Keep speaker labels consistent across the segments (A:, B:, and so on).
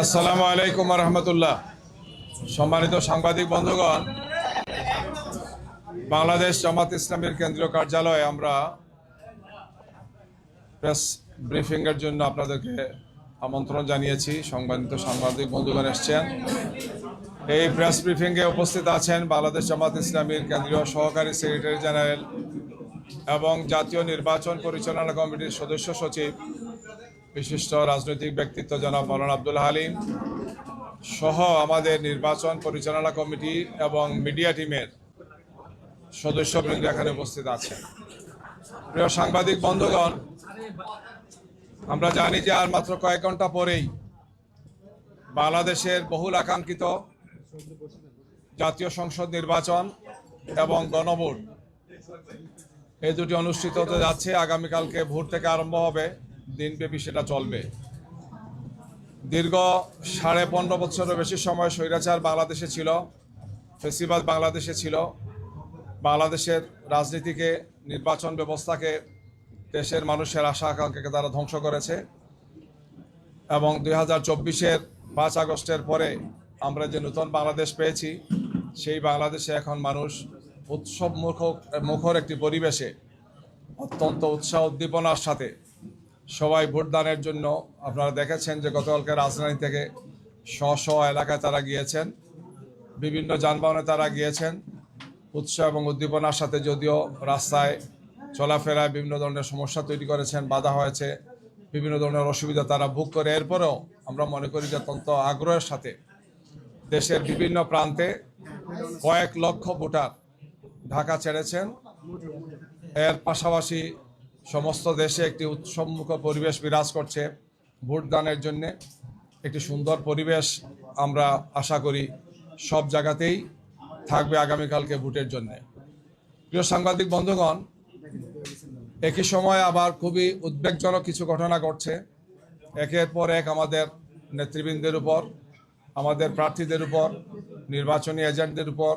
A: আসসালামু আলাইকুম রহমতুল্লাহ। সম্মানিত সাংবাদিক বন্ধুগণ, বাংলাদেশ জামাত ইসলামের কেন্দ্রীয় কার্যালয়ে আমরা প্রেস ব্রিফিংয়ের জন্য আপনাদেরকে আমন্ত্রণ জানিয়েছি। সম্মানিত সাংবাদিক বন্ধুগণ এসছেন এই প্রেস ব্রিফিংয়ে উপস্থিত আছেন বাংলাদেশ জামাত ইসলামীর কেন্দ্রীয় সহকারী সেক্রেটারি জেনারেল এবং জাতীয় নির্বাচন পরিচালনা কমিটির সদস্য সচিব, বিশিষ্ট রাজনৈতিক ব্যক্তিত্ব জনাব মৌলানা আব্দুল হালিম সহ আমাদের নির্বাচন পরিচালনা কমিটি এবং মিডিয়া টিমের সদস্যবৃন্দ এখানে উপস্থিত আছেন। প্রিয় সাংবাদিক বন্ধুগণ আমরা জানি যে আর মাত্র কয়েক ঘণ্টা পরেই বাংলাদেশের বহুল আকাঙ্ক্ষিত জাতীয় সংসদ নির্বাচন এবং গণভোট এই দুটি অনুষ্ঠিত হতে যাচ্ছে। আগামীকালকে ভোর থেকে আরম্ভ হবে। দিনব্যাপী সেটা চলবে। দীর্ঘ সাড়ে পনেরো বছরের বেশি সময় স্বৈরাচার বাংলাদেশে ছিল, ফেসিবাদ বাংলাদেশে ছিল। বাংলাদেশের রাজনীতিকে, নির্বাচন ব্যবস্থাকে দেশের মানুষের আশা আকাঙ্ক্ষাকে তারা ধ্বংস করেছে। এবং দুই হাজার চব্বিশের পাঁচ আগস্টের পরে আমরা যে নতুন বাংলাদেশ পেয়েছি, সেই বাংলাদেশে এখন মানুষ উৎসব মুখ মুখর একটি পরিবেশে অত্যন্ত উৎসাহ উদ্দীপনার সাথে সবাই ভোটদানের জন্য, আপনারা দেখেছেন যে গতকালকে রাজধানী থেকে স্ব স্ব এলাকায় তারা গিয়েছেন, বিভিন্ন যানবাহনে তারা গিয়েছেন, উৎসাহ এবং উদ্দীপনার সাথে যদিও রাস্তায় চলাফেরায় বিভিন্ন ধরনের সমস্যা তৈরি করেছেন, বাধা হয়েছে, বিভিন্ন ধরনের অসুবিধা তারা ভোগ করে। এরপরেও আমরা মনে করি যে অত্যন্ত আগ্রহের সাথে দেশের বিভিন্ন প্রান্তে কয়েক লক্ষ ভোটার ঢাকা ছেড়েছেন। এর পাশাপাশি সমস্ত দেশে একটি উৎসবমুখ পরিবেশ বিরাজ করছে ভোটদানের জন্যে। একটি সুন্দর পরিবেশ আমরা আশা করি সব জায়গাতেই থাকবে আগামীকালকে ভোটের জন্যে। প্রিয় সাংবাদিক বন্ধুগণ একই সময় আবার খুবই উদ্বেগজনক কিছু ঘটনা ঘটছে। একের পর এক আমাদের নেতৃবৃন্দের উপর, আমাদের প্রার্থীদের উপর, নির্বাচনী এজেন্টদের উপর,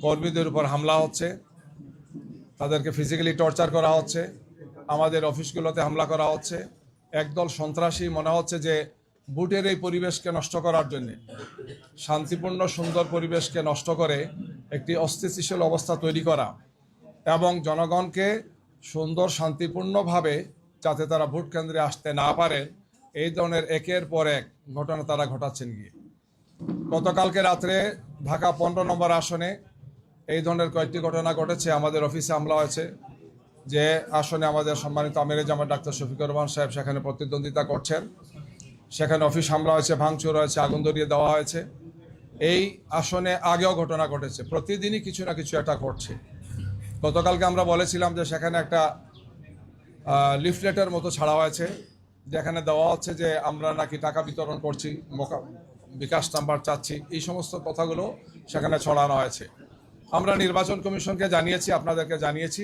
A: কর্মীদের উপর হামলা হচ্ছে। তাদেরকে ফিজিক্যালি টর্চার করা হচ্ছে। আমাদের অফিসগুলোতে হামলা করা হচ্ছে। একদল সন্ত্রাসী মনে হচ্ছে যে বুটের এই পরিবেশকে নষ্ট করার জন্য, শান্তিপূর্ণ সুন্দর পরিবেশকে নষ্ট করে একটি অস্থিতিশীল অবস্থা তৈরি করা এবং জনগণকে সুন্দর, শান্তিপূর্ণভাবে যাতে তারা ভোট কেন্দ্রে আসতে না পারে, এই ধরনের একের পর এক ঘটনা তারা ঘটাচ্ছেন গিয়ে। গতকালকে রাত্রে ঢাকা পনেরো নম্বর আসনে এই ধরনের কয়েকটি ঘটনা ঘটেছে। আমাদের অফিসে হামলা হয়েছে। যে আসনে আমাদের সম্মানিত আমিরে জামাত ডাক্তার শফিকুর রহমান সাহেব সেখানে প্রতিদ্বন্দ্বিতা করছেন। সেখানে অফিস হামলা হয়েছে, ভাঙচুর হয়েছে, আগুন ধরিয়ে দেওয়া হয়েছে। এই আসনে আগেও ঘটনা ঘটেছে। প্রতিদিনই কিছু না কিছু একটা ঘটছে। গতকালকে আমরা বলেছিলাম যে সেখানে একটা লিফলেটের মতো ছাড়া হয়েছে যেখানে দেওয়া হচ্ছে যে আমরা নাকি টাকা বিতরণ করছি বিকাশ নাম্বার চাচ্ছি, এই সমস্ত কথাগুলো সেখানে ছড়ানো হয়েছে আমরা নির্বাচন কমিশনকে জানিয়েছি, আপনাদেরকে জানিয়েছি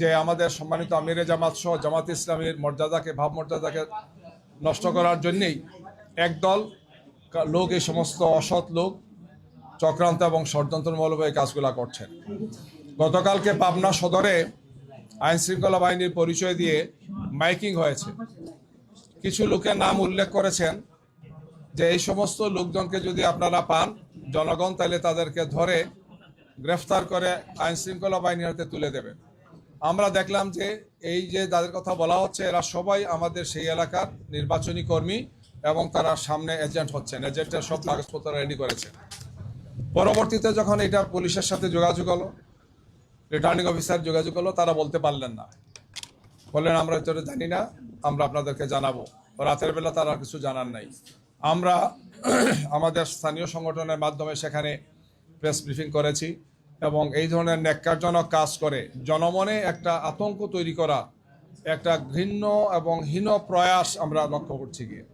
A: যে আমাদের সম্মানিত আমিরে জামাত সহ জামাত ইসলামের মর্যাদাকে ভাবমর্যাদাকে নষ্ট করার জন্যেই একদল লোক, এই সমস্ত অসৎ লোক, চক্রান্ত এবং ষড়যন্ত্রমূলক এই কাজগুলো করছেন। গতকালকে পাবনা সদরে আইন শৃঙ্খলা বাহিনীর পরিচয় দিয়ে মাইকিং হয়েছে। কিছু লোকের নাম উল্লেখ করেছেন যে এই সমস্ত লোকজনকে যদি আপনারা পান, জনগণ তাহলে তাদেরকে ধরে গ্রেফতার করে আইন শৃঙ্খলা বাহিনীর হাতে তুলে দেবে। আমরা দেখলাম যে এই যে যাদের কথা বলা হচ্ছে, এরা সবাই আমাদের সেই এলাকার নির্বাচনী কর্মী এবং তারা সামনে এজেন্ট হচ্ছেন। এজেন্টের সব কাগজপত্র রেডি করেছেন। পরবর্তীতে যখন এটা পুলিশের সাথে যোগাযোগ হলো রিটার্নিং অফিসার যোগাযোগ হলো তারা বলতে পারলেন না। বললেন, আমরা এটা জানি না, আমরা আপনাদেরকে জানাব। রাতের বেলা তারা কিছু জানার নাই। আমরা আমাদের স্থানীয় সংগঠনের মাধ্যমে সেখানে প্রেস ব্রিফিং করেছি এবং এই ধরনের ন্যাক্কারজনক কাজ করে জনমনে একটা আতঙ্ক তৈরি করা, একটা ঘৃণ্য এবং হীন প্রয়াস আমরা লক্ষ্য করছি গিয়ে।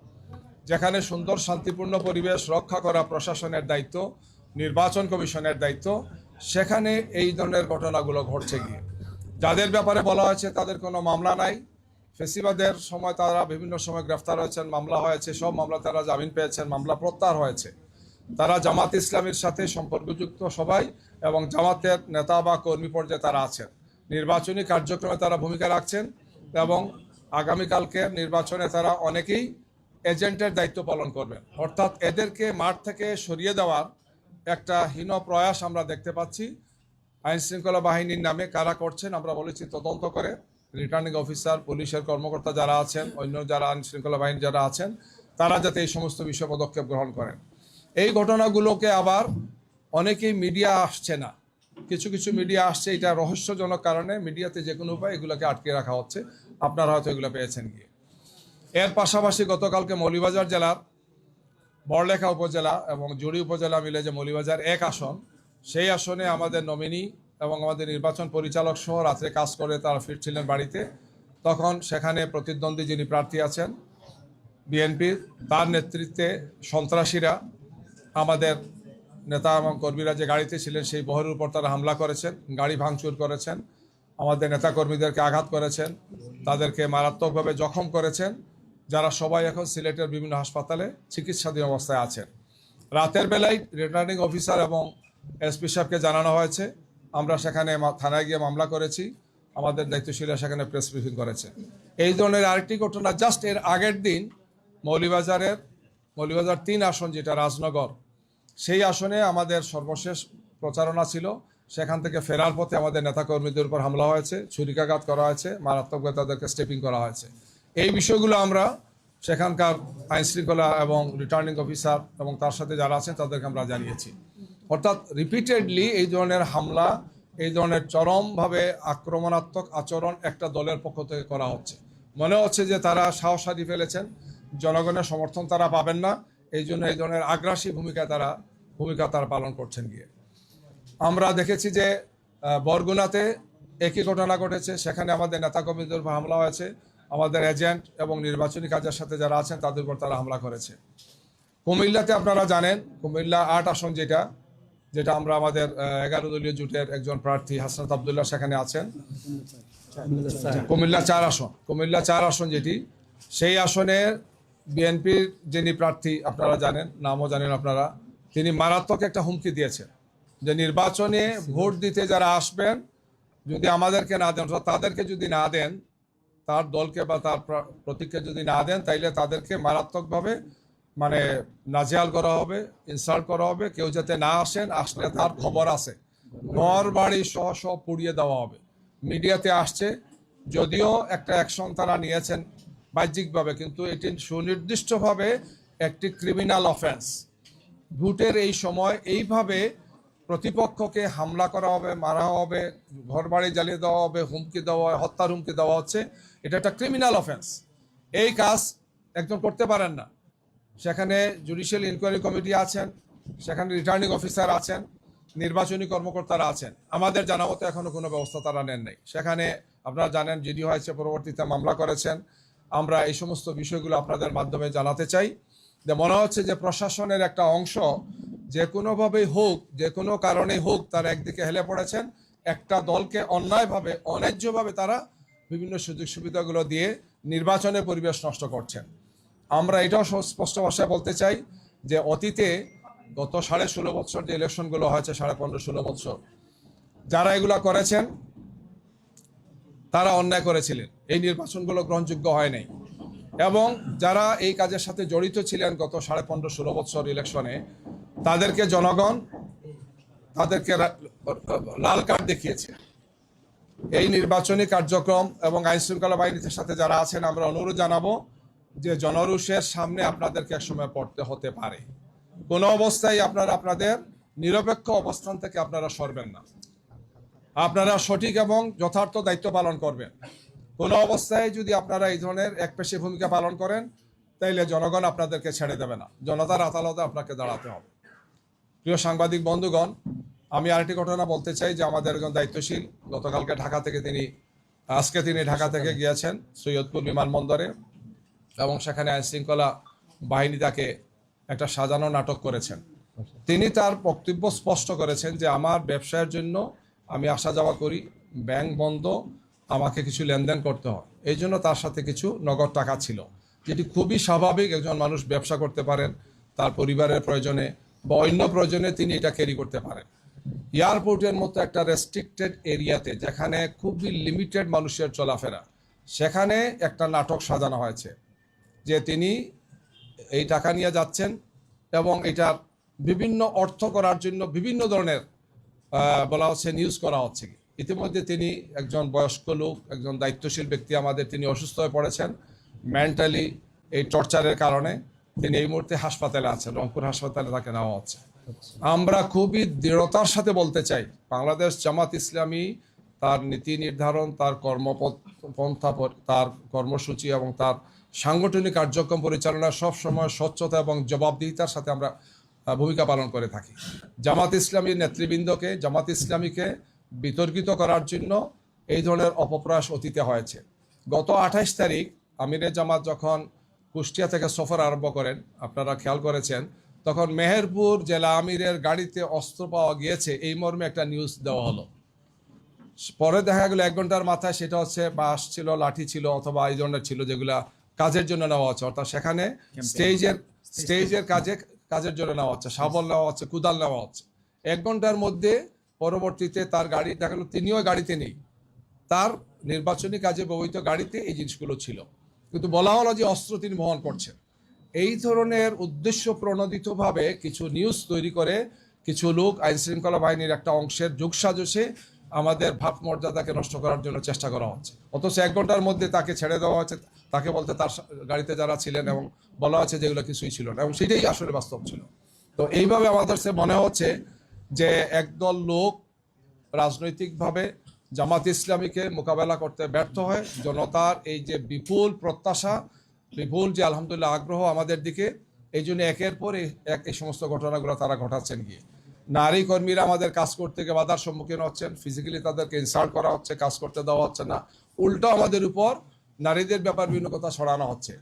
A: যেখানে সুন্দর শান্তিপূর্ণ পরিবেশ রক্ষা করা প্রশাসনের দায়িত্ব, নির্বাচন কমিশনের দায়িত্ব সেখানে এই ধরনের ঘটনাগুলো ঘটছে গিয়ে। যাদের ব্যাপারে বলা হয়েছে তাদের কোনো মামলা নাই। ফেসিবাদের সময় তারা বিভিন্ন সময় গ্রেফতার হয়েছেন, মামলা হয়েছে, সব মামলা তারা জামিন পেয়েছেন, মামলা প্রত্যাহার হয়েছে। তারা জামাত ইসলামের সাথে সম্পর্কযুক্ত সবাই এবং জামাতের নেতা বা কর্মী পর্যায়ে তারা আছেন। নির্বাচনী কার্যক্রমে তারা ভূমিকা রাখছেন এবং আগামীকালকে নির্বাচনে তারা অনেকেই এজেন্টের দায়িত্ব পালন করবেন। অর্থাৎ এদেরকে মাঠ থেকে সরিয়ে দেওয়ার একটা হীন প্রয়াস আমরা দেখতে পাচ্ছি। আইন শৃঙ্খলা বাহিনীর নামে কারা করছেন আমরা বলেছি তদন্ত করে। রিটার্নিং অফিসার পুলিশের কর্মকর্তা যারা আছেন, অন্য যারা আইন শৃঙ্খলা বাহিনী যারা আছেন, তারা যাতে এই সমস্ত বিষয় পদক্ষেপ গ্রহণ করেন। এই ঘটনাগুলোকে আবার অনেকেই মিডিয়া আসছে না। কিছু কিছু মিডিয়া আসছে, এটা রহস্যজনক কারণে মিডিয়াতে যে কোনো উপায় এগুলোকে আটকে রাখা হচ্ছে। আপনারা হয়তো এগুলো পেয়েছেন গিয়ে। এর পাশাপাশি গতকালকে মৌলিবাজার জেলার বড়লেখা উপজেলা এবং জুড়ি উপজেলা মিলে যে মৌলিবাজার এক আসন, সেই আসনে আমাদের নমিনি এবং আমাদের নির্বাচন পরিচালক সহ রাত্রে কাজ করে তারা ফিরছিলেন বাড়িতে। তখন সেখানে প্রতিদ্বন্দ্বী যিনি প্রার্থী আছেন, বিএনপির, তার নেতৃত্বে সন্ত্রাসীরা আমাদের নেতা এবং কর্মীরা যে গাড়িতে ছিলেন, সেই বহরের উপর তারা হামলা করেছেন, গাড়ি ভাঙচুর করেছেন, আমাদের নেতা কর্মীদেরকে আঘাত করেছেন, তাদেরকে মারাত্মকভাবে জখম করেছেন যারা সবাই এখন সিলেটের বিভিন্ন হাসপাতালে চিকিৎসাধীন অবস্থায় আছেন। রাতের বেলায় রিটার্নিং অফিসার এবং এসপি সাহেবকে জানানো হয়েছে। আমরা সেখানে থানায় গিয়ে মামলা করেছি। আমাদের দায়িত্বশীলরা সেখানে প্রেস ব্রিফিং করেছে। এই ধরনের আরেকটি ঘটনা জাস্ট এর আগের দিন মৌলিবাজারের, মৌলিবাজার তিন আসন যেটা রাজনগর, সেই আসনে আমাদের সর্বশেষ প্রচারণা ছিল। সেখান থেকে ফেরার পথে আমাদের নেতাকর্মীদের উপর হামলা হয়েছে, ছুরিকাঘাত করা হয়েছে, মারাত্মকভাবে তাদেরকে স্টেপিং করা হয়েছে। এই বিষয়গুলো আমরা সেখানকার আইন শৃঙ্খলা এবং রিটার্নিং অফিসার এবং তার সাথে যারা আছেন তাদেরকে আমরা জানিয়েছি। অর্থাৎ রিপিটেডলি এই ধরনের হামলা, এই ধরনের চরমভাবে আক্রমণাত্মক আচরণ একটা দলের পক্ষ থেকে করা হচ্ছে। মনে হচ্ছে যে তারা সাহস হারিয়ে ফেলেছেন, জনগণের সমর্থন তারা পাবেন না, এই জন্য এই ধরনের আগ্রাসী ভূমিকা তারা ভূমিকা তারা পালন করছেন গিয়ে। আমরা দেখেছি যে বরগুনাতে একই ঘটনা ঘটেছে, সেখানে আমাদের নেতাকর্মীদের উপর হামলা হয়েছে। আমাদের এজেন্ট এবং নির্বাচনী কাজের সাথে যারা আছেন, তাদের উপর তারা হামলা করেছে। কুমিল্লাতে আপনারা জানেন, কুমিল্লা আট আসন যেটা যেটা আমরা আমাদের এগারো দলীয় জোটের একজন প্রার্থী হাসনাত আবদুল্লাহ সেখানে আছেন। কুমিল্লা চার আসন, কুমিল্লা চার আসন যেটি, সেই আসনে বিএনপির যিনি প্রার্থী আপনারা জানেন, নামও জানেন আপনারা, তিনি মারাত্মক একটা হুমকি দিয়েছেন। যে নির্বাচনে ভোট দিতে যারা আসবেন, যদি আমাদেরকে না দেন তাদেরকে যদি না দেন তার দলকে বা তার প্র- প্রতীককে যদি না দেন, তাইলে তাদেরকে মারাত্মকভাবে মানে নাজেহাল করা হবে, ইনসাল্ট করা হবে। কেউ যাতে না আসেন, আসলে তার খবর আছে। ঘর বাড়ি সহ সহ পুড়িয়ে দেওয়া হবে। মিডিয়াতে আসছে, যদিও একটা অ্যাকশন তারা নিয়েছেন বাহ্যিকভাবে, কিন্তু এটি সুনির্দিষ্টভাবে একটি ক্রিমিনাল অফেন্স। ভোটের এই সময় এইভাবে প্রতিপক্ষকে হামলা করা হবে, মারা হবে, ঘরবাড়ি জ্বালিয়ে দেওয়া হবে, হুমকি দেওয়া হয় হত্যার হুমকি দেওয়া হচ্ছে, এটা একটা ক্রিমিনাল অফেন্স এই কাজ একজন করতে পারেন না। সেখানে জুডিশিয়াল ইনকোয়ারি কমিটি আছেন, সেখানে রিটার্নিং অফিসার আছেন, নির্বাচনী কর্মকর্তারা আছেন। আমাদের জানা মতো এখনও কোনো ব্যবস্থা তারা নেন নাই। সেখানে আপনারা জানেন জিডি হয়েছে পরবর্তীতে মামলা করেছেন। আমরা এই সমস্ত বিষয়গুলো আপনাদের মাধ্যমে জানাতে চাই। যে মনে হচ্ছে যে প্রশাসনের একটা অংশ, যে কোনোভাবেই হোক, যে কোনো কারণে হোক, তারা একদিকে হেলে পড়েছেন। একটা দলকে অন্যায়ভাবে, অন্যায্যভাবে তারা বিভিন্ন সুযোগ সুবিধাগুলো দিয়ে নির্বাচনের পরিবেশ নষ্ট করছেন। আমরা এটাও স্পষ্ট ভাষায় বলতে চাই যে অতীতে গত সাড়ে ষোলো বছর যে ইলেকশনগুলো হয়েছে, সাড়ে পনেরো ষোলো বছর, যারা এগুলা করেছেন, তারা অন্যায় করেছিলেন। এই নির্বাচনগুলো গ্রহণযোগ্য হয় নাই। এবং যারা এই কাজের সাথে জড়িত ছিলেন গত সাড়ে পনেরো ষোলো বছর ইলেকশনে, তাদেরকে জনগণ তাদেরকে লাল কার্ড দেখিয়েছে। এই নির্বাচনী কার্যক্রম এবং আইন শৃঙ্খলা বাহিনীর সাথে যারা আছেন, আমরা অনুরোধ জানাব যে জনরুষের সামনে আপনাদেরকে একসময় পড়তে হতে পারে। কোনো অবস্থায় আপনারা আপনাদের নিরপেক্ষ অবস্থান থেকে আপনারা সরবেন না। আপনারা সঠিক এবং যথার্থ দায়িত্ব পালন করবেন। কোনো অবস্থায় যদি আপনারা এই ধরনের এক একপেশে ভূমিকা পালন করেন, তাইলে জনগণ আপনাদেরকে ছেড়ে দেবে না। জনতার আদালতে আপনাকে দাঁড়াতে হবে। প্রিয় সাংবাদিক বন্ধুগণ, আমি আরেকটি ঘটনা বলতে চাই যে আমাদের একজন দায়িত্বশীল, গতকালকে ঢাকা থেকে তিনি, আজকে তিনি ঢাকা থেকে গিয়েছেন সৈয়দপুর বিমানবন্দরে এবং সেখানে আইন শৃঙ্খলা বাহিনী তাকে একটা সাজানো নাটক করেছেন। তিনি তার বক্তব্য স্পষ্ট করেছেন যে, আমার ব্যবসায়ের জন্য আমি আসা যাওয়া করি, ব্যাংক বন্ধ আমাকে কিছু লেনদেন করতে হয়। এই জন্য তার সাথে কিছু নগদ টাকা ছিল, যেটি খুবই স্বাভাবিক একজন মানুষ ব্যবসা করতে পারেন, তার পরিবারের প্রয়োজনে বা অন্য প্রয়োজনে তিনি এটা ক্যারি করতে পারেন। এয়ারপোর্টের মতো একটা রেস্ট্রিক্টেড এরিয়াতে, যেখানে খুবই লিমিটেড মানুষের চলাফেরা, সেখানে একটা নাটক সাজানো হয়েছে, যে তিনি এই টাকা নিয়ে যাচ্ছেন এবং এটা বিভিন্ন অর্থ করার জন্য বিভিন্ন ধরনের বলা হচ্ছে নিউজ করা হচ্ছে। ইতিমধ্যে তিনি একজন বয়স্ক লোক, একজন দায়িত্বশীল ব্যক্তি আমাদের, তিনি অসুস্থ হয়ে পড়েছেন। মেন্টালি এই টর্চারের কারণে তিনি এই মুহূর্তে হাসপাতালে আছেন, রংপুর হাসপাতালে তাকে নেওয়া হচ্ছে। আমরা খুবই দৃঢ়তার সাথে বলতে চাই, বাংলাদেশ জামাত ইসলামী তার নীতি নির্ধারণ, তার কর্মপন্থা তার কর্মসূচি এবং তার সাংগঠনিক কার্যক্রম পরিচালনা সব সময় স্বচ্ছতা এবং জবাবদিহিতার সাথে আমরা ভূমিকা পালন করে থাকি। জামাত ইসলামীর নেতৃবৃন্দকে, জামাত ইসলামীকে বিতর্কিত করার জন্য এই ধরনের অপপ্রয়াস অতীতে হয়েছে। গত আঠাইশ তারিখ আমিরে জামাত যখন কুষ্টিয়া থেকে সফর আরম্ভ করেন আপনারা খেয়াল করেছেন তখন মেহেরপুর জেলা আমিরের গাড়িতে অস্ত্র পাওয়া গিয়েছে এই মর্মে একটা নিউজ দেওয়া হলো। পরে দেখা গেলো এক ঘণ্টার মাথায় সেটা হচ্ছে বাঁশ ছিল লাঠি ছিল অথবা এই ধরনের ছিল যেগুলা কাজের জন্য নেওয়া হচ্ছে। অর্থাৎ সেখানে স্টেজের স্টেজের কাজে কাজের জন্য নেওয়া হচ্ছে শাবল নেওয়া হচ্ছে কুদাল নেওয়া হচ্ছে। এক ঘণ্টার মধ্যে পরবর্তীতে তার গাড়ি দেখা গেলো তিনিও গাড়িতে নেই। তার নির্বাচনী কাজে ব্যবহৃত গাড়িতে এই জিনিসগুলো ছিল। কিন্তু বলা হলো যে অস্ত্র তিনি বহন করছেন। এই ধরনের উদ্দেশ্য প্রণোদিতভাবে কিছু নিউজ তৈরি করে কিছু লোক আইন শৃঙ্খলা বাহিনীর একটা অংশের যোগসাজসে আমাদের ভাব মর্যাদাকে নষ্ট করার জন্য চেষ্টা করা হচ্ছে। অথচ এক ঘণ্টার মধ্যে তাকে ছেড়ে দেওয়া হচ্ছে, তাকে বলতে তার গাড়িতে যারা ছিলেন এবং বলা হচ্ছে যেগুলো কিছুই ছিল না এবং সেটাই আসলে বাস্তব ছিল। তো এইভাবে আমাদের সে মনে হচ্ছে যে একদল লোক রাজনৈতিকভাবে জামাত ইসলামীকে মোকাবেলা করতে ব্যর্থ হয়, জনতার এই যে বিপুল প্রত্যাশা, বিপুল যে আলহামদুলিল্লাহ আগ্রহ আমাদের দিকে, এই জন্য একের পর এক এই সমস্ত ঘটনাগুলো তারা ঘটাচ্ছেন গিয়ে। নারী কর্মীরা আমাদের কাজ করতে গিয়ে বাধার সম্মুখীন হচ্ছেন ফিজিক্যালি তাদেরকে ইনসাল্ট করা হচ্ছে, কাজ করতে দেওয়া হচ্ছে না। উল্টো আমাদের উপর নারীদের ব্যাপার বিভিন্ন কথা ছড়ানো হচ্ছে।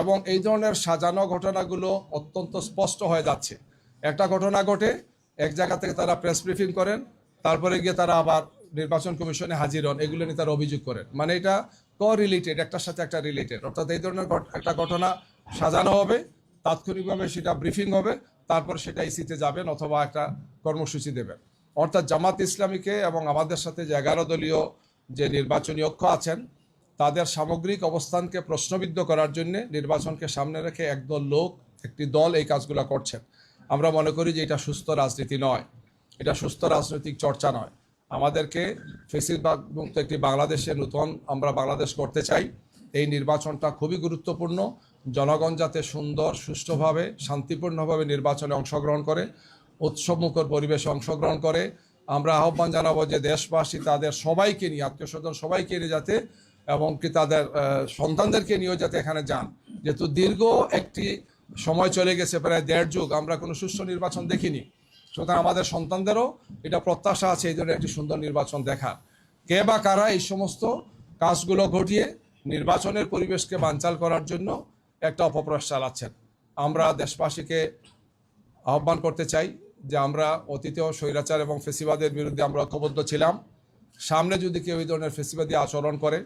A: এবং এই ধরনের সাজানো ঘটনাগুলো অত্যন্ত স্পষ্ট হয়ে যাচ্ছে। একটা ঘটনা ঘটে এক জায়গা থেকে তারা প্রেস ব্রিফিং করেন, তারপরে গিয়ে তারা আবার নির্বাচন কমিশনে হাজির হন, এগুলো নিয়ে তারা অভিযোগ করেন। মানে এটা ক রিলেটেড একটার সাথে একটা রিলেটেড অর্থাৎ এই ধরনের একটা ঘটনা সাজানো হবে, তাৎক্ষণিকভাবে সেটা ব্রিফিং হবে, তারপর সেটা ইসিতে যাবেন অথবা একটা কর্মসূচি দেবেন। অর্থাৎ জামাত ইসলামীকে এবং আমাদের সাথে যে এগারো দলীয় যে নির্বাচনী অক্ষ আছেন, তাদের সামগ্রিক অবস্থানকে প্রশ্নবিদ্ধ করার জন্য নির্বাচনকে সামনে রেখে একদল লোক, একটি দল এই কাজগুলো করছেন। আমরা মনে করি যে এটা সুস্থ রাজনীতি নয়। এটা সুস্থ রাজনৈতিক চর্চা নয়। আমাদেরকে ফেসিলবাগ মুক্ত একটি বাংলাদেশে নতুন আমরা বাংলাদেশ করতে চাই। এই নির্বাচনটা খুবই গুরুত্বপূর্ণ। জনগণ যাতে সুন্দর, সুষ্ঠুভাবে, শান্তিপূর্ণভাবে নির্বাচনে অংশগ্রহণ করে, উৎসবমুখর পরিবেশে অংশগ্রহণ করে, আমরা আহ্বান জানাব যে দেশবাসী তাদের সবাইকে নিয়ে, আত্মীয় স্বজন সবাইকে নিয়ে যাতে, এবং কি তাদের সন্তানদেরকে নিয়েও যাতে এখানে যান। যেহেতু দীর্ঘ একটি সময় চলে গেছে, প্রায় দেড় যুগ, আমরা কোনো সুষ্ঠু নির্বাচন দেখিনি। সুতরাং আমাদের সন্তানদেরও এটা প্রত্যাশা আছে, এই ধরনের একটি সুন্দর নির্বাচন দেখার কে বা কারা এই সমস্ত কাজগুলো ঘটিয়ে নির্বাচনের পরিবেশকে বানচাল করার জন্য একটা অপপ্রয়াস চালাচ্ছেন। আমরা দেশবাসীকে আহ্বান করতে চাই যে আমরা অতীতেও স্বৈরাচার এবং ফেসিবাদের বিরুদ্ধে আমরা ঐক্যবদ্ধ ছিলাম। সামনে যদি কেউ এই ধরনের ফেসিবাদী আচরণ করে,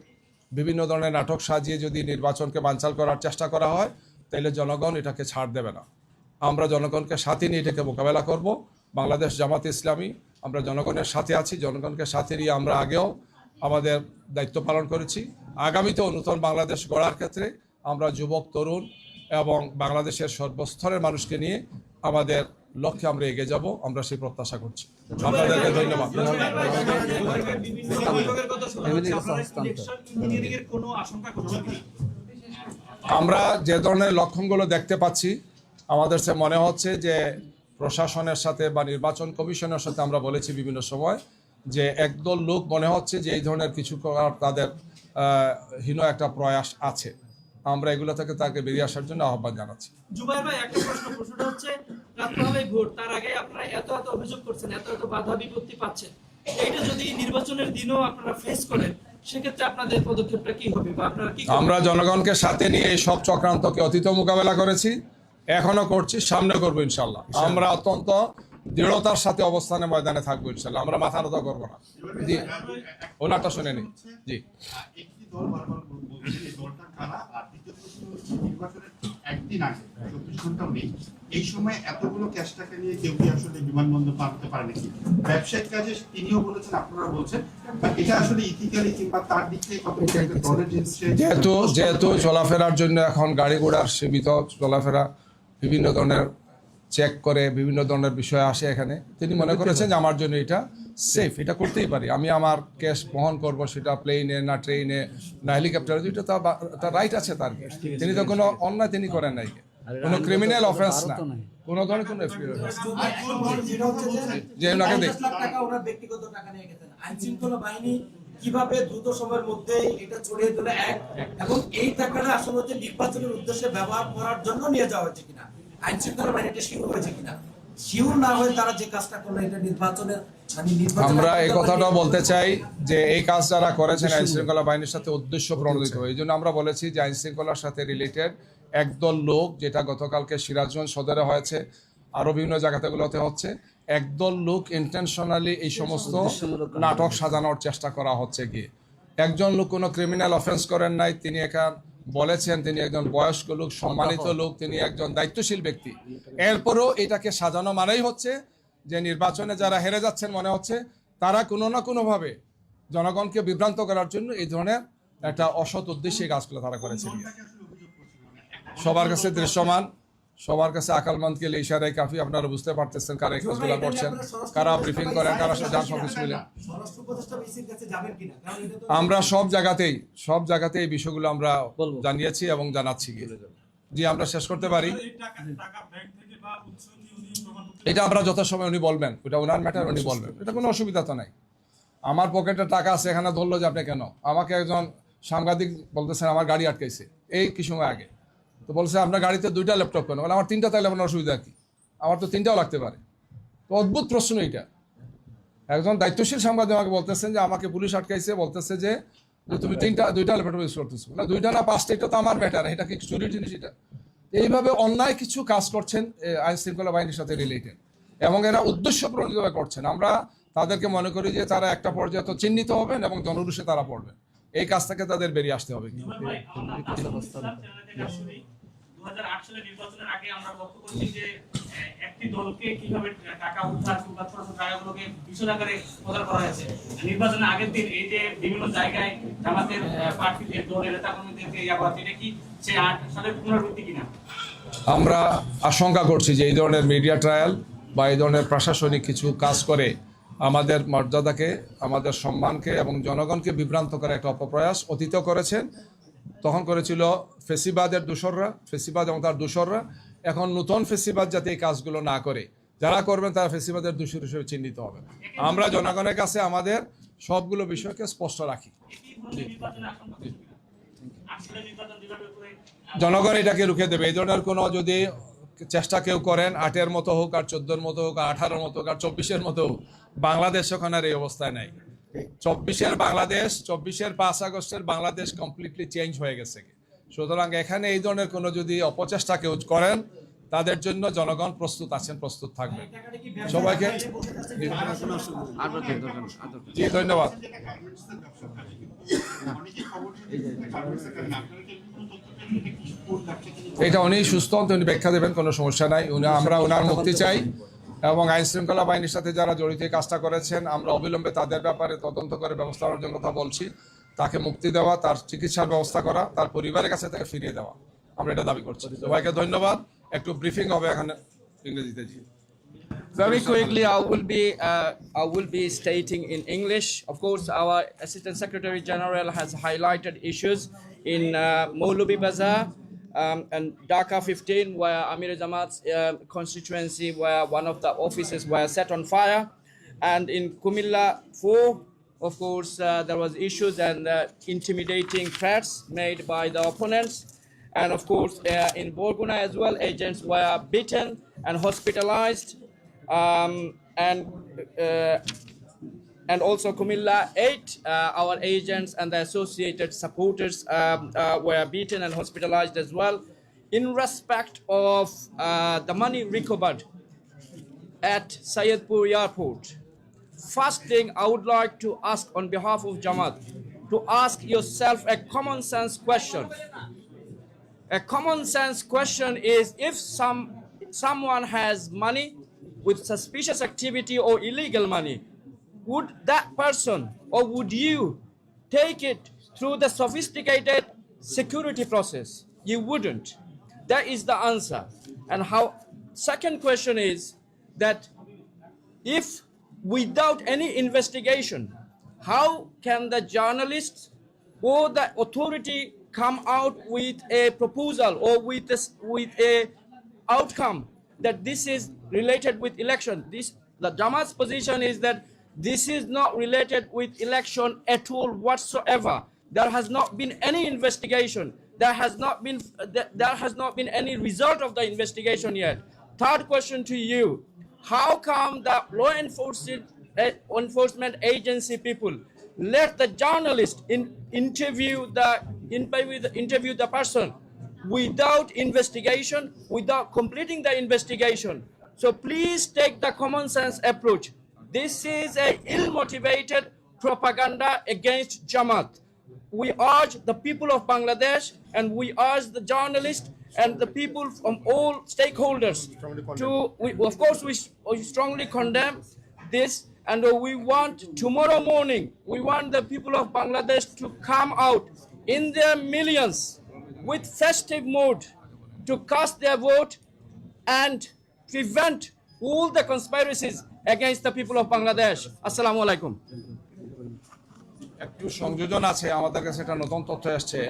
A: বিভিন্ন ধরনের নাটক সাজিয়ে যদি নির্বাচনকে বানচাল করার চেষ্টা করা হয় তাহলে জনগণ এটাকে ছাড় দেবে না। আমরা জনগণকে সাথে নিয়ে এটাকে মোকাবেলা করব। বাংলাদেশ জামাত ইসলামী আমরা জনগণের সাথে আছি। জনগণকে সাথে নিয়ে আমরা আগেও আমাদের দায়িত্ব পালন করেছি। আগামীতেও নতুন বাংলাদেশ গড়ার ক্ষেত্রে আমরা যুবক তরুণ এবং বাংলাদেশের সর্বস্তরের মানুষকে নিয়ে আমাদের লক্ষ্যে আমরা এগিয়ে যাব। আমরা সেই প্রত্যাশা করছি। আপনাদেরকে ধন্যবাদ।
B: কোনো আশঙ্কা
A: আমরা যে ধরনের লক্ষণগুলো দেখতে পাচ্ছি, আমাদের সে মনে হচ্ছে যে প্রশাসনের সাথে বা নির্বাচন কমিশনের সাথে আমরা বলেছি বিভিন্ন সময় যে একদল লোক মনে হচ্ছে যে এই ধরনের কিছু করার তাদের হীন একটা প্রয়াস আছে। আমরা এগুলো থেকে তাকে বেরিয়ে আসার জন্য আহ্বান জানাচ্ছি।
B: ভাই, একটা প্রশ্ন, প্রশ্নটা হচ্ছে ভোট, তার আগে আপনারা এত এত অভিযোগ করছেন, এত এত বাধা বিপত্তি পাচ্ছেন। এইটা যদি নির্বাচনের দিনও আপনারা ফেস করেন সেক্ষেত্রে আপনাদের পদক্ষেপটা কি হবে বা আপনারা কি করবেন?
A: আমরা জনগণকে সাথে নিয়ে এই সব চক্রান্তকে অতীত মোকাবেলা করেছি এখনও করছি সামনে করব ইনশাল্লাহ। আমরা অত্যন্ত দৃঢ়তার সাথে অবস্থানে ময়দানে থাকব ইনশাল্লাহ আমরা মাথা নত করব না। জি। ওনারটা শুনে নি জি।
C: একদিন আগে চব্বিশ ঘন্টাও নেই। এই সময় এতগুলো ক্যাশ টাকা নিয়ে কেউ কি আসলে বিমানবন্দর পার পারে নাকি? ব্যবসায়িক কাজে তিনিও বলেছেন আপনারা বলছেন এটা আসলে ইথিক্যালি কিংবা তার দিক থেকে
A: যেহেতু যেহেতু চলাফেরার জন্য এখন গাড়ি ঘোড়ার সীমিত চলাফেরা বিভিন্ন ধরনের চেক করে বিভিন্ন ধরনের বিষয় আসে এখানে। তিনি মনে করেছেন যে আমার জন্য এটা সেফ এটা করতেই পারি। আমি আমার ক্যাশ বহন করব সেটা প্লেনে না ট্রেনে না হেলিকপ্টারে এটা তার রাইট আছে তার। তিনি তো কোনো অন্যায় তিনি করেন নাই। কোনো ক্রিমিনাল অফেন্স না। কোনো ধরনের কোনো যে ওনাকে দেখ-
D: টাকা ওনার ব্যক্তিগত টাকা নিয়ে গেছেন আইন শৃঙ্খলা বাহিনী কীভাবে দ্রুত সময়ের মধ্যে এটা ছড়িয়ে দিল এক এবং এই টাকাটা আসলে হচ্ছে নির্বাচনের উদ্দেশ্যে ব্যবহার করার জন্য নিয়ে যাওয়া হয়েছে কিনা? আইন শৃঙ্খলা বাহিনী শিওর হয়েছে কিনা? শিওর না হয়ে তারা যে কাজটা করল এটা নির্বাচনের মানে
A: আমরা এই
D: কথাটা
A: বলতে চাই যে এই কাজ যারা করেছেন আইন শৃঙ্খলা বাহিনীর সাথে উদ্দেশ্য প্রণোদিত। এই জন্য আমরা বলেছি যে আইন শৃঙ্খলার সাথে রিলেটেড একদল লোক যেটা গতকালকে সিরাজগঞ্জ সদরে হয়েছে আরও বিভিন্ন জায়গাতেগুলোতে হচ্ছে একদল লোক ইন্টেনশনালি এই সমস্ত নাটক সাজানোর চেষ্টা করা হচ্ছে গিয়ে। একজন লোক কোনো ক্রিমিনাল অফেন্স করেন নাই তিনি এখান বলেছেন তিনি একজন বয়স্ক লোক সম্মানিত লোক তিনি একজন দায়িত্বশীল ব্যক্তি। এরপরও এটাকে সাজানো মানেই হচ্ছে যে নির্বাচনে যারা হেরে যাচ্ছেন মনে হচ্ছে তারা কোনো না কোনোভাবে জনগণকে বিভ্রান্ত করার জন্য এই ধরনের একটা অসৎ উদ্দেশ্যে কাজগুলো তারা করেছে সবার কাছে দৃশ্যমান সবার কাছে আকালমন্দ কে ইশারায় কাফি আপনারা বুঝতে পারতেছেন কারা এই কাজগুলো করছেন কারা ব্রিফিং করেন কারা যান সব কিছু মিলে
D: স্বরাষ্ট্র উপদেষ্টা বিসির কাছে যাবেন কিনা? কারণ এটা তো
A: আমরা সব জায়গাতেই সব জায়গাতেই এই বিষয়গুলো আমরা জানিয়েছি এবং জানাচ্ছি। গিয়ে। জি আমরা শেষ করতে পারি। এটা আমরা যথাসময় উনি বলবেন ওটা ওনার ম্যাটার উনি বলবেন। এটা কোনো অসুবিধা তো নাই। আমার পকেটে টাকা আছে এখানে ধরলো যে আপনি কেন? আমাকে একজন সাংবাদিক বলতেছেন আমার গাড়ি আটকাইছে। এই কি সময় আগে। তো বলছে, আপনার গাড়িতে দুইটা ল্যাপটপ কেন? বলে, আমার তিনটা তাইলে আপনার অসুবিধা কি? আমার তো তিনটাও লাগতে পারে। তো অদ্ভুত প্রশ্ন এটা একজন দায়িত্বশীল সাংবাদিক আমাকে বলতেছেন যে, আমাকে পুলিশ আটকাইছে। বলতেছে যে তুমি তিনটা, দুইটা ল্যাপটপ ইউজ করতেছো। না, দুইটা না, পাঁচটা, এটা তো আমার ব্যাটার এটা কি চুরির জিনিস এটা? এইভাবে অন্যায় কিছু কাজ করছেন আইন শৃঙ্খলা বাহিনীর সাথে রিলেটেড এবং এরা উদ্দেশ্য প্রণোদিতভাবে করছেন। আমরা তাদেরকে মনে করি যে, তারা একটা পর্যায়ে তো চিহ্নিত হবেন এবং জনরুষে তারা পড়বেন। এই কাজ থেকে তাদের বেরিয়ে আসতে হবে।
E: আমরা করা করা
A: আশঙ্কা করছি যে এই ধরনের মিডিয়া ট্রায়াল বা এই ধরনের প্রশাসনিক কিছু কাজ করে আমাদের মর্যাদাকে, আমাদের সম্মানকে এবং জনগণকে বিভ্রান্ত করার একটা অপপ্রয়াস অতীত করেছেন তখন করেছিল ফেসিবাদের দূষররা ফেসিবাদ এবং তার দূষররা এখন নতুন ফেসিবাদ যাতে এই কাজগুলো না করে, যারা করবেন তারা ফেসিবাদের দূষর হিসেবে চিহ্নিত হবে। আমরা জনগণের কাছে আমাদের সবগুলো বিষয়কে স্পষ্ট রাখি। জনগণ এটাকে রুখে দেবে। এই ধরনের কোনো যদি চেষ্টা কেউ করেন, আটের মতো হোক আর চোদ্দোর মতো হোক, আর আঠারোর মতো হোক, আর চব্বিশের মতো হোক, বাংলাদেশ ওখানে এই অবস্থায় নাই। চব্বিশের বাংলাদেশ, চব্বিশের পাঁচ আগস্টের বাংলাদেশ কমপ্লিটলি চেঞ্জ হয়ে গেছে। সুতরাং এখানে এই ধরনের কোনো যদি অপচেষ্টা কেউ করেন, তাদের জন্য জনগণ প্রস্তুত আছেন, প্রস্তুত থাকবেন সবাইকে জি, ধন্যবাদ। এটা উনি সুস্থ উনি ব্যাখ্যা দেবেন, কোনো সমস্যা নাই। আমরা ওনার মুক্তি চাই। এবং আইন শৃঙ্খলা বাহিনীর সাথে যারা জড়িত কাজটা করেছেন আমরা অবিলম্বে তাদের ব্যাপারে তদন্ত করে ব্যবস্থা নেওয়ার জন্য কথা বলছি। তাকে মুক্তি দেওয়া তার চিকিৎসার ব্যবস্থা করা তার পরিবারের কাছে তাকে ফিরিয়ে দেওয়া। আমরা এটা দাবি করছি। সবাইকে ধন্যবাদ। একটু ব্রিফিং হবে এখানে ইংরেজিতে জি।
F: Very quickly, I will be uh, I will be stating in English. Of course, our Assistant Secretary General has highlighted issues in uh, Molubi Bazaar. Um, and Dhaka 15, where Amir Zamat's uh, constituency, where one of the offices were set on fire, and in Kumilla 4. Of course, uh, there was issues and uh, intimidating threats made by the opponents. And of course, uh, in Borguna as well, agents were beaten and hospitalized. Um, and uh, and also Kumilla 8, uh, our agents and the associated supporters um, uh, were beaten and hospitalized as well. In respect of uh, the money recovered at Sayedpur Airport, first thing I would like to ask on behalf of Jamaat to ask yourself a common sense question. A common sense question is if some someone has money with suspicious activity or illegal money, would that person or would you take it through the sophisticated security process? You wouldn't. That is the answer. And how second question is that if without any investigation, how can the journalists or the authority come out with a proposal or with a, with a outcome that this is related with election? This the Jamaat's position is that this is not related with election at all whatsoever. There has not been any investigation. There has not been there has not been any result of the investigation yet. Third question to you: How come the law enforcement eh, enforcement agency people let the journalist in, interview the interview the, interview the person without investigation, without completing the investigation? So please take the common sense approach. This is a ill-motivated propaganda against Jamaat. We urge the people of Bangladesh and we urge the journalists and the people from all stakeholders to, we, of course, we, we strongly condemn this and we want tomorrow morning, we want the people of Bangladesh to come out in their millions with festive mood to cast their vote and prevent all the conspiracies against the people of Bangladesh. Assalamu alaikum.
A: একটু সংযোজন আছে, আমাদের কাছে একটা নতুন তথ্য আসছে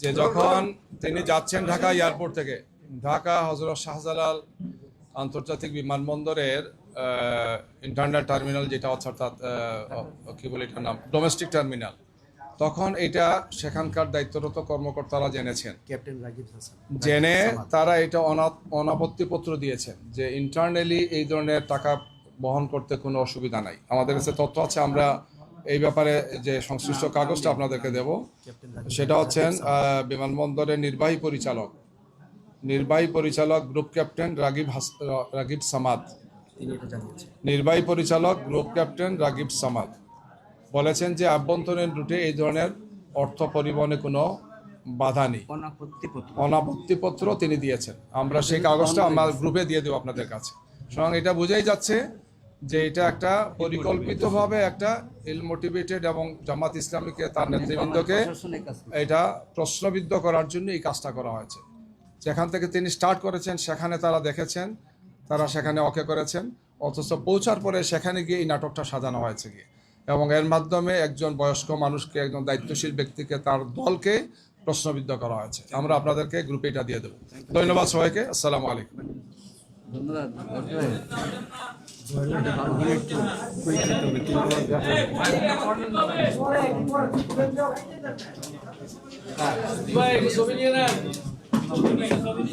A: যে যখন তিনি যাচ্ছেন ঢাকা এয়ারপোর্ট থেকে, ঢাকা হজরত শাহজালাল আন্তর্জাতিক বিমানবন্দরের ইন্টারনাল টার্মিনাল যেটা অর্থাৎ কি বলে এটার নাম ডোমেস্টিক টার্মিনাল তখন এটা সেখানকার দায়িত্বরত কর্মকর্তারা জেনেছেন। জেনে তারা এটা অনা- অনাপত্তিপত্র দিয়েছেন যে ইন্টারনালি এই ধরনের টাকা বহন করতে কোনো অসুবিধা নাই। আমাদের কাছে তথ্য আছে আমরা এই ব্যাপারে যে সংশ্লিষ্ট কাগজটা আপনাদেরকে দেব। সেটা হচ্ছেন বিমানবন্দরের নির্বাহী পরিচালক। নির্বাহী পরিচালক গ্রুপ ক্যাপ্টেন রাগিব হাস- রাগিব সামাদ। নির্বাহী পরিচালক গ্রুপ ক্যাপ্টেন রাগিব সামাদ। বলেছেন যে আভ্যন্তরীণ রুটে এই ধরনের অর্থ পরিবহনে কোনো বাধা নেই। অনাপত্তিপত্র। তিনি দিয়েছেন। আমরা সেই কাগজটা আমরা গ্রুপে দিয়ে দেবো আপনাদের কাছে। সুতরাং এটা বোঝাই যাচ্ছে যে এটা একটা পরিকল্পিতভাবে একটা ইল মোটিভেটেড এবং জামাত ইসলামীকে তার নেতৃবৃন্দকে এটা প্রশ্নবিদ্ধ করার জন্য এই কাজটা করা হয়েছে। যেখান থেকে তিনি স্টার্ট করেছেন সেখানে তারা দেখেছেন তারা সেখানে অকে করেছেন অথচ পৌঁছার পরে সেখানে গিয়ে এই নাটকটা সাজানো হয়েছে গিয়ে। এবং এর মাধ্যমে একজন বয়স্ক মানুষকে, একজন দায়িত্বশীল ব্যক্তিকে তার দলকে প্রশ্নবিদ্ধ করা হয়েছে। আমরা আপনাদেরকে গ্রুপে এটা দিয়ে দেবো। ধন্যবাদ সবাইকে। আসসালামু আলাইকুম।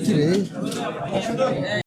B: নেন